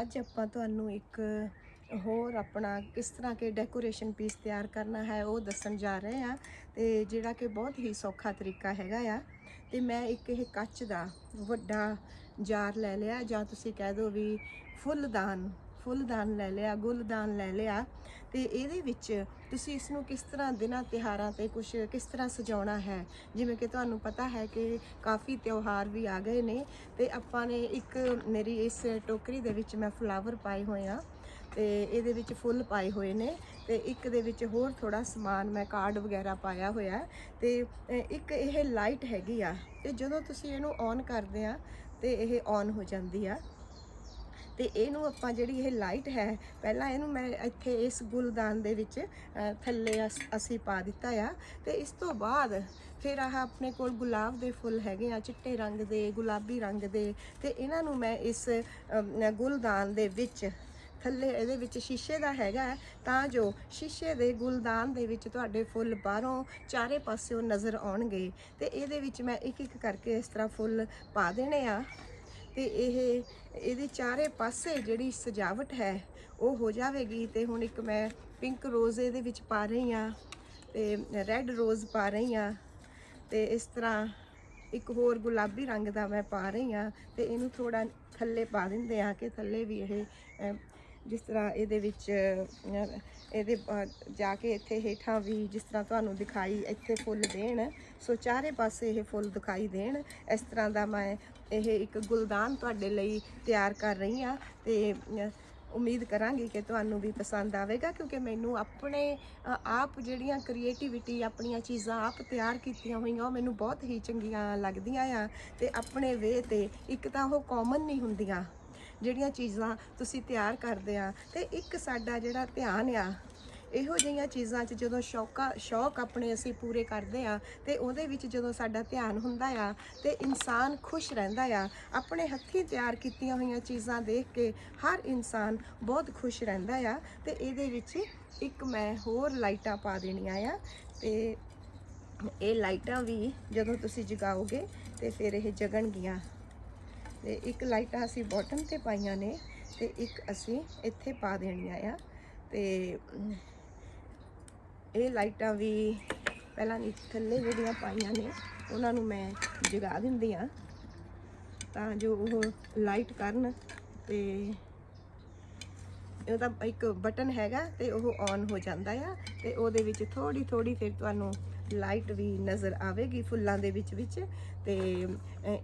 ਅੱਜ ਆਪਾਂ ਤੁਹਾਨੂੰ ਇੱਕ ਹੋਰ ਆਪਣਾ ਕਿਸ ਤਰ੍ਹਾਂ ਕੇ ਡੈਕੋਰੇਸ਼ਨ ਪੀਸ ਤਿਆਰ ਕਰਨਾ ਹੈ, ਉਹ ਦੱਸਣ ਜਾ ਰਹੇ ਆ ਤੇ ਜਿਹੜਾ ਕਿ ਬਹੁਤ ਹੀ ਸੌਖਾ ਤਰੀਕਾ ਹੈਗਾ ਆ। ਤੇ ਮੈਂ ਇੱਕ ਇਹ ਕੱਚ ਦਾ ਵੱਡਾ ਜਾਰ ਲੈ ਲਿਆ, ਜਾਂ ਤੁਸੀਂ ਕਹਿ ਦਿਓ ਵੀ ਫੁੱਲਦਾਨ। ਫੁੱਲਦਾਨ ਲੈ ਲਿਆ, ਗੁੱਲਦਾਨ ਲੈ ਲਿਆ। ਤੇ ਇਹਦੇ ਵਿੱਚ ਤੁਸੀਂ ਇਸ ਨੂੰ ਕਿਸ ਤਰ੍ਹਾਂ ਦਿਨਾਂ ਤਿਹਾਰਾਂ ਤੇ ਕੁਝ ਕਿਸ ਤਰ੍ਹਾਂ ਸਜਾਉਣਾ ਹੈ? ਜਿਵੇਂ ਕਿ ਤੁਹਾਨੂੰ ਪਤਾ ਹੈ ਕਿ ਕਾਫੀ ਤਿਉਹਾਰ ਵੀ ਆ ਗਏ ਨੇ ਤੇ ਆਪਾਂ ਨੇ ਇੱਕ ਮੇਰੀ ਇਸ ਟੋਕਰੀ ਦੇ ਵਿੱਚ ਮੈਂ ਫਲਾਵਰ ਪਾਏ ਹੋਏ ਆ ਤੇ ਇਹਦੇ ਵਿੱਚ ਫੁੱਲ ਪਾਏ ਹੋਏ ਨੇ ਤੇ ਇੱਕ ਦੇ ਵਿੱਚ ਹੋਰ ਥੋੜਾ ਸਮਾਨ ਮੈਂ ਕਾਰਡ ਵਗੈਰਾ ਪਾਇਆ ਹੋਇਆ। ਹੈ ਤੇ ਇੱਕ ਇਹ ਲਾਈਟ ਹੈਗੀ ਆ ਤੇ ਜਦੋਂ ਤੁਸੀਂ ਇਹਨੂੰ ਔਨ ਕਰਦੇ ਆ ਤੇ ਇਹ ਔਨ ਹੋ ਜਾਂਦੀ ਆ। ਤੇ ਇਹਨੂੰ ਆਪਾਂ ਜਿਹੜੀ ਇਹ ਲਾਈਟ ਹੈ, ਪਹਿਲਾਂ ਇਹਨੂੰ ਮੈਂ ਇੱਥੇ ਇਸ ਗੁਲਦਾਨ ਦੇ ਵਿੱਚ ਥੱਲੇ ਅਸ- ਅਸੀਂ ਪਾ ਦਿੱਤਾ ਆ। ਤੇ ਇਸ ਤੋਂ ਬਾਅਦ ਫਿਰ ਆਹ ਆਪਣੇ ਕੋਲ ਗੁਲਾਬ ਦੇ ਫੁੱਲ ਹੈਗੇ ਆ, ਚਿੱਟੇ ਰੰਗ ਦੇ, ਗੁਲਾਬੀ ਰੰਗ ਦੇ। ਤੇ ਇਹਨਾਂ ਨੂੰ ਮੈਂ ਇਸ ਗੁਲਦਾਨ ਦੇ ਵਿੱਚ, ਥੱਲੇ ਇਹਦੇ ਵਿੱਚ ਸ਼ੀਸ਼ੇ ਦਾ ਹੈਗਾ ਤਾਂ ਜੋ ਸ਼ੀਸ਼ੇ ਦੇ ਗੁਲਦਾਨ ਦੇ ਵਿੱਚ ਤੁਹਾਡੇ ਫੁੱਲ ਬਾਹਰੋਂ ਚਾਰੇ ਪਾਸਿਓਂ ਨਜ਼ਰ ਆਉਣਗੇ। ਤੇ ਇਹਦੇ ਵਿੱਚ ਮੈਂ ਇੱਕ ਇੱਕ ਕਰਕੇ ਇਸ ਤਰ੍ਹਾਂ ਫੁੱਲ ਪਾ ਦੇਣੇ ਆ। ਤੇ ਇਹ, ਇਹਦੇ ਚਾਰੇ ਪਾਸੇ ਜਿਹੜੀ ਸਜਾਵਟ ਹੈ, ਉਹ ਹੋ ਜਾਵੇਗੀ। ਤੇ ਹੁਣ ਇੱਕ ਮੈਂ ਪਿੰਕ ਰੋਜ਼ ਇਹਦੇ ਵਿੱਚ ਪਾ ਰਹੀ ਆ ਤੇ ਰੈੱਡ ਰੋਜ਼ ਪਾ ਰਹੀ ਆ ਤੇ ਇਸ ਤਰ੍ਹਾਂ ਇੱਕ ਹੋਰ ਗੁਲਾਬੀ ਰੰਗ ਦਾ ਮੈਂ ਪਾ ਰਹੀ ਆ ਤੇ ਇਹਨੂੰ ਥੋੜਾ ਥੱਲੇ ਪਾ ਦਿੰਦੇ ਆ ਕਿ ਥੱਲੇ ਵੀ ਇਹ ਜਿਸ ਤਰ੍ਹਾਂ ਇਹਦੇ ਵਿੱਚ ਇਹਦੇ ਜਾ ਕੇ ਇੱਥੇ ਹੇਠਾਂ ਵੀ ਜਿਸ ਤਰ੍ਹਾਂ ਤੁਹਾਨੂੰ ਦਿਖਾਈ ਇੱਥੇ ਫੁੱਲ ਦੇਣ, ਸੋ ਚਾਰੇ ਪਾਸੇ ਇਹ ਫੁੱਲ ਦਿਖਾਈ ਦੇਣ। ਇਸ ਤਰ੍ਹਾਂ ਦਾ ਮੈਂ ਇਹ ਇੱਕ ਗੁਲਦਾਨ ਤੁਹਾਡੇ ਲਈ ਤਿਆਰ ਕਰ ਰਹੀ ਆ ਤੇ ਉਮੀਦ ਕਰਾਂਗੀ ਕਿ ਤੁਹਾਨੂੰ ਵੀ ਪਸੰਦ ਆਵੇਗਾ, ਕਿਉਂਕਿ ਮੈਨੂੰ ਆਪਣੇ ਆਪ ਜਿਹੜੀਆਂ ਕ੍ਰੀਏਟੀਵਿਟੀ ਆਪਣੀਆਂ ਚੀਜ਼ਾਂ ਆਪ ਤਿਆਰ ਕੀਤੀਆਂ ਹੋਈਆਂ, ਉਹ ਮੈਨੂੰ ਬਹੁਤ ਹੀ ਚੰਗੀਆਂ ਲੱਗਦੀਆਂ ਆ ਤੇ ਆਪਣੇ ਵੇ ਤੇ ਇੱਕ ਤਾਂ ਉਹ ਕਾਮਨ ਨਹੀਂ ਹੁੰਦੀਆਂ। ਜਿਹੜੀਆਂ ਚੀਜ਼ਾਂ ਤੁਸੀਂ ਤਿਆਰ ਕਰਦੇ ਆ। ਤੇ ਇੱਕ ਸਾਡਾ ਜਿਹੜਾ ਧਿਆਨ ਆ, ਇਹੋ ਜਿਹੀਆਂ ਚੀਜ਼ਾਂ 'ਚ ਜਦੋਂ ਸ਼ੌਕਾ, ਸ਼ੌਕ ਆਪਣੇ ਅਸੀਂ ਪੂਰੇ ਕਰਦੇ ਆ, ਤੇ ਉਹਦੇ ਵਿੱਚ ਜਦੋਂ ਸਾਡਾ ਧਿਆਨ ਹੁੰਦਾ ਆ, ਤੇ ਇਨਸਾਨ ਖੁਸ਼ ਰਹਿੰਦਾ ਆ। ਆਪਣੇ ਹੱਥੀਂ ਤਿਆਰ ਕੀਤੀਆਂ ਹੋਈਆਂ ਚੀਜ਼ਾਂ ਦੇਖ ਕੇ ਹਰ ਇਨਸਾਨ ਬਹੁਤ ਖੁਸ਼ ਰਹਿੰਦਾ ਆ। ਤੇ ਇਹਦੇ ਵਿੱਚ ਇੱਕ ਮੈਂ ਹੋਰ ਲਾਈਟਾਂ ਪਾ ਦੇਣੀਆਂ ਆ, ਤੇ ਇਹ ਲਾਈਟਾਂ ਵੀ ਜਦੋਂ ਤੁਸੀਂ ਜਗਾਓਗੇ, ਤੇ ਫਿਰ ਇਹ ਜਗਣਗੀਆਂ। ਤੇ ਇੱਕ ਲਾਈਟਾਂ ਅਸੀਂ ਬਾਟਮ ਤੇ ਪਾਈਆਂ ਨੇ ਤੇ ਇੱਕ ਅਸੀਂ ਇੱਥੇ ਪਾ ਦੇਣੀਆਂ ਆ। ਤੇ ਇਹ ਲਾਈਟਾਂ ਵੀ ਪਹਿਲਾਂ ਥੱਲੇ ਜਿਹੜੀਆਂ ਪਾਈਆਂ ਨੇ, ਉਹਨਾਂ ਨੂੰ ਮੈਂ ਜਗਾ ਦਿੰਦੀ ਆ ਤਾਂ ਜੋ ਉਹ ਲਾਈਟ ਕਰਨ ਤੇ ਉਹਦਾ ਇੱਕ ਬਟਨ ਹੈਗਾ ਤੇ ਉਹ ਔਨ ਹੋ ਜਾਂਦਾ ਆ ਤੇ ਉਹਦੇ ਵਿੱਚ ਥੋੜੀ ਥੋੜੀ ਫਿਰ ਤੁਹਾਨੂੰ ਲਾਈਟ ਵੀ ਨਜ਼ਰ ਆਵੇਗੀ ਫੁੱਲਾਂ ਦੇ ਵਿੱਚ ਵਿੱਚ ਤੇ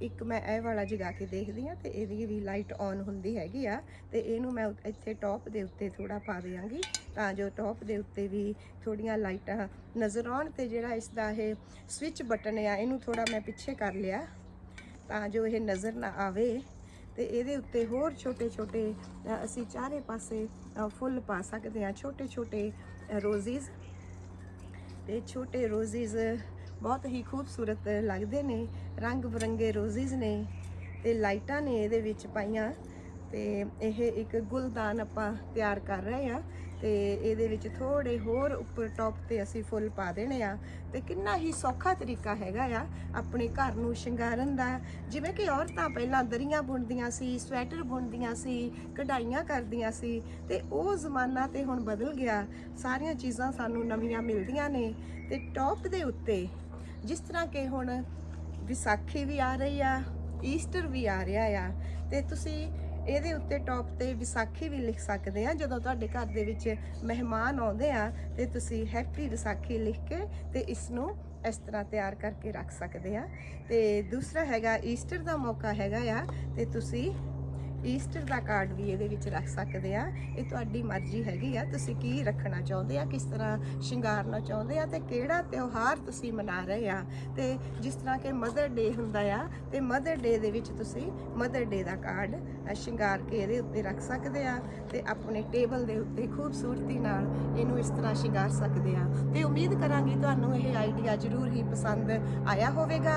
ਇੱਕ ਮੈਂ ਇਹ ਵਾਲਾ ਜਗਾ ਕੇ ਦੇਖਦੀ ਆ ਤੇ ਇਹਦੀ ਵੀ ਲਾਈਟ ਔਨ ਹੁੰਦੀ ਹੈਗੀ ਆ ਤੇ ਇਹਨੂੰ ਮੈਂ ਇੱਥੇ ਟੌਪ ਦੇ ਉੱਤੇ ਥੋੜਾ ਪਾ ਦਿਆਂਗੀ ਤਾਂ ਜੋ ਟੌਪ ਦੇ ਉੱਤੇ ਵੀ ਥੋੜੀਆਂ ਲਾਈਟਾਂ ਨਜ਼ਰ ਆਉਣ ਤੇ ਜਿਹੜਾ ਇਸ ਦਾ ਇਹ ਸਵਿਚ ਬਟਨ ਆ ਇਹਨੂੰ ਥੋੜਾ ਮੈਂ ਪਿੱਛੇ ਕਰ ਲਿਆ ਤਾਂ ਜੋ ਇਹ ਨਜ਼ਰ ਨਾ ਆਵੇ। ਤੇ ਇਹਦੇ ਉੱਤੇ ਹੋਰ ਛੋਟੇ ਛੋਟੇ ਅਸੀਂ ਚਾਰੇ ਪਾਸੇ ਫੁੱਲ ਪਾ ਸਕਦੇ ਹਾਂ। ਛੋਟੇ ਛੋਟੇ ਰੋਜ਼ਿਸ ਤੇ ਛੋਟੇ ਰੋਜ਼ਿਸ ਬਹੁਤ ਹੀ ਖੂਬਸੂਰਤ ਲੱਗਦੇ ਨੇ। ਰੰਗ ਬਰੰਗੇ ਰੋਜ਼ਿਸ ਨੇ ਤੇ ਲਾਈਟਾਂ ਨੇ ਇਹਦੇ ਵਿੱਚ ਪਾਈਆਂ। ਤੇ ਇਹ ਇੱਕ ਗੁਲਦਾਨ ਆਪਾਂ ਤਿਆਰ ਕਰ ਰਹੇ ਆ ਤੇ ਇਹਦੇ ਵਿੱਚ ਥੋੜੇ ਹੋਰ ਉੱਪਰ ਟੌਪ ਤੇ ਅਸੀਂ ਫੁੱਲ ਪਾ ਦੇਣੇ ਆ। ਤੇ ਕਿੰਨਾ ਹੀ ਸੌਖਾ ਤਰੀਕਾ ਹੈਗਾ ਆ ਆਪਣੇ ਘਰ ਨੂੰ ਸ਼ਿੰਗਾਰਨ ਦਾ। ਜਿਵੇਂ ਕਿ ਔਰਤਾਂ ਪਹਿਲਾਂ ਦਰੀਆਂ ਬੁਣਦੀਆਂ ਸੀ, ਸਵੈਟਰ ਬੁਣਦੀਆਂ ਸੀ, ਕਢਾਈਆਂ ਕਰਦੀਆਂ ਸੀ ਤੇ ਉਹ ਜ਼ਮਾਨਾ ਤੇ ਹੁਣ ਬਦਲ ਗਿਆ। ਸਾਰੀਆਂ ਚੀਜ਼ਾਂ ਸਾਨੂੰ ਨਵੀਆਂ ਮਿਲਦੀਆਂ ਨੇ ਤੇ ਟੌਪ ਦੇ ਉੱਤੇ ਜਿਸ ਤਰ੍ਹਾਂ ਕਿ ਹੁਣ ਵਿਸਾਖੀ ਵੀ ਆ ਰਹੀ ਆ ਈਸਟਰ ਵੀ ਆ ਰਿਹਾ ਆ ਤੇ ਤੁਸੀਂ ਇਹਦੇ ਉੱਤੇ ਟੌਪ ਤੇ ਵਿਸਾਖੀ ਵੀ ਲਿਖ ਸਕਦੇ ਆ ਜਦੋਂ ਤੁਹਾਡੇ ਘਰ ਦੇ ਵਿੱਚ ਮਹਿਮਾਨ ਆਉਂਦੇ ਆ, ਤੇ ਤੁਸੀਂ ਹੈਪੀ ਵਿਸਾਖੀ ਲਿਖ ਕੇ ਤੇ ਇਸ ਨੂੰ ਇਸ ਤਰ੍ਹਾਂ ਤਿਆਰ ਕਰਕੇ ਰੱਖ ਸਕਦੇ ਆ। ਤੇ ਦੂਸਰਾ ਹੈਗਾ ਈਸਟਰ ਦਾ ਮੌਕਾ ਹੈਗਾ ਆ, ਤੇ ਤੁਸੀਂ ਈਸਟਰ ਦਾ ਕਾਰਡ ਵੀ ਇਹਦੇ ਵਿੱਚ ਰੱਖ ਸਕਦੇ ਆ। ਇਹ ਤੁਹਾਡੀ ਮਰਜ਼ੀ ਹੈਗੀ ਆ। ਤੁਸੀਂ ਕੀ ਰੱਖਣਾ ਚਾਹੁੰਦੇ ਆ, ਕਿਸ ਤਰ੍ਹਾਂ ਸ਼ਿੰਗਾਰਨਾ ਚਾਹੁੰਦੇ ਆ ਤੇ ਕਿਹੜਾ ਤਿਉਹਾਰ ਤੁਸੀਂ ਮਨਾ ਰਹੇ ਆ? ਤੇ ਜਿਸ ਤਰ੍ਹਾਂ ਕਿ ਮਦਰ ਡੇ ਹੁੰਦਾ ਆ, ਤੇ ਮਦਰ ਡੇ ਦੇ ਵਿੱਚ ਤੁਸੀਂ ਮਦਰ ਡੇ ਦਾ ਕਾਰਡ ਸ਼ਿੰਗਾਰ ਕੇ ਇਹਦੇ ਉੱਤੇ ਰੱਖ ਸਕਦੇ ਆ ਤੇ ਆਪਣੇ ਟੇਬਲ ਦੇ ਉੱਤੇ ਖੂਬਸੂਰਤੀ ਨਾਲ ਇਹਨੂੰ ਇਸ ਤਰ੍ਹਾਂ ਸ਼ਿੰਗਾਰ ਸਕਦੇ ਆ। ਤੇ ਉਮੀਦ ਕਰਾਂਗੀ ਤੁਹਾਨੂੰ ਇਹ ਆਈਡੀਆ ਜ਼ਰੂਰ ਹੀ ਪਸੰਦ ਆਇਆ ਹੋਵੇਗਾ।